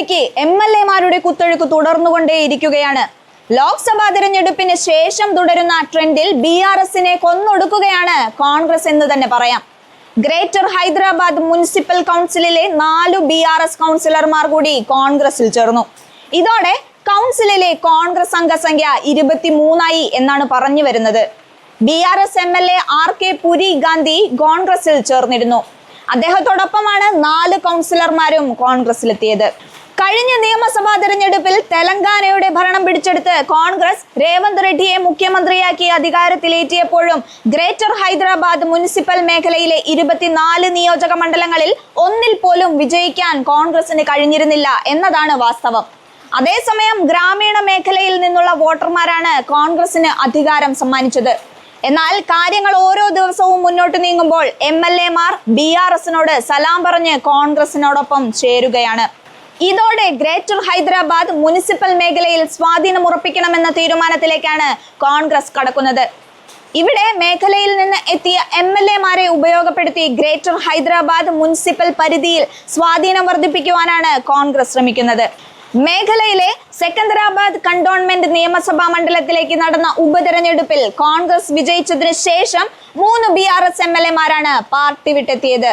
മേഖലയ്ക്ക് M L എമാരുടെ കുത്തൊഴുക്ക് തുടർന്നുകൊണ്ടേയിരിക്കുകയാണ് ലോക്സഭാ തിരഞ്ഞെടുപ്പിന് ശേഷം തുടരുന്ന ട്രെൻഡിൽ ബി ആർ എസിനെ കൊന്നൊടുക്കുകയാണ് കോൺഗ്രസ് എന്ന് തന്നെ പറയാം. ഗ്രേറ്റർ ഹൈദരാബാദ് മുനിസിപ്പൽ കൗൺസിലിലെ നാലു ബി ആർ എസ് കൗൺസിലർമാർ കൂടി കോൺഗ്രസിൽ ചേർന്നു. ഇതോടെ കൗൺസിലിലെ കോൺഗ്രസ് അംഗസംഖ്യ ഇരുപത്തിമൂന്നായി എന്നാണ് പറഞ്ഞു വരുന്നത്. B R S M L A R K Puri Gandhi കോൺഗ്രസിൽ ചേർന്നിരുന്നു. അദ്ദേഹത്തോടൊപ്പമാണ് നാല് കൗൺസിലർമാരും കോൺഗ്രസിലെത്തിയത്. കഴിഞ്ഞ നിയമസഭാ തെരഞ്ഞെടുപ്പിൽ തെലങ്കാനയുടെ ഭരണം പിടിച്ചെടുത്ത് കോൺഗ്രസ് രേവന്ത് റെഡ്ഡിയെ മുഖ്യമന്ത്രിയാക്കി അധികാരത്തിലേറ്റിയപ്പോഴും ഗ്രേറ്റർ ഹൈദരാബാദ് മുനിസിപ്പൽ മേഖലയിലെ ഇരുപത്തിനാല് നിയോജക മണ്ഡലങ്ങളിൽ ഒന്നിൽ പോലും വിജയിക്കാൻ കോൺഗ്രസിന് കഴിഞ്ഞിരുന്നില്ല എന്നതാണ് വാസ്തവം. അതേസമയം ഗ്രാമീണ മേഖലയിൽ നിന്നുള്ള വോട്ടർമാരാണ് കോൺഗ്രസിന് അധികാരം സമ്മാനിച്ചത്. എന്നാൽ കാര്യങ്ങൾ ഓരോ ദിവസവും മുന്നോട്ട് നീങ്ങുമ്പോൾ എം എൽ എമാർ ബി ആർ എസിനോട് സലാം പറഞ്ഞ് കോൺഗ്രസിനോടൊപ്പം ചേരുകയാണ്. ഇതോടെ ഗ്രേറ്റർ ഹൈദരാബാദ് മുനിസിപ്പൽ മേഖലയിൽ സ്വാധീനം ഉറപ്പിക്കണമെന്ന തീരുമാനത്തിലേക്കാണ് കോൺഗ്രസ് കടക്കുന്നത്. ഇവിടെ മേഖലയിൽ നിന്ന് എത്തിയ എം എൽ എമാരെ ഉപയോഗപ്പെടുത്തി ഗ്രേറ്റർ ഹൈദരാബാദ് മുനിസിപ്പൽ പരിധിയിൽ സ്വാധീനം വർദ്ധിപ്പിക്കുവാനാണ് കോൺഗ്രസ് ശ്രമിക്കുന്നത്. മേഖലയിലെ സെക്കന്ദരാബാദ് കണ്ടോൺമെന്റ് നിയമസഭാ മണ്ഡലത്തിലേക്ക് നടന്ന ഉപതെരഞ്ഞെടുപ്പിൽ കോൺഗ്രസ് വിജയിച്ചതിന് ശേഷം മൂന്ന് B R S M L എമാരാണ് party വിട്ടെത്തിയത്.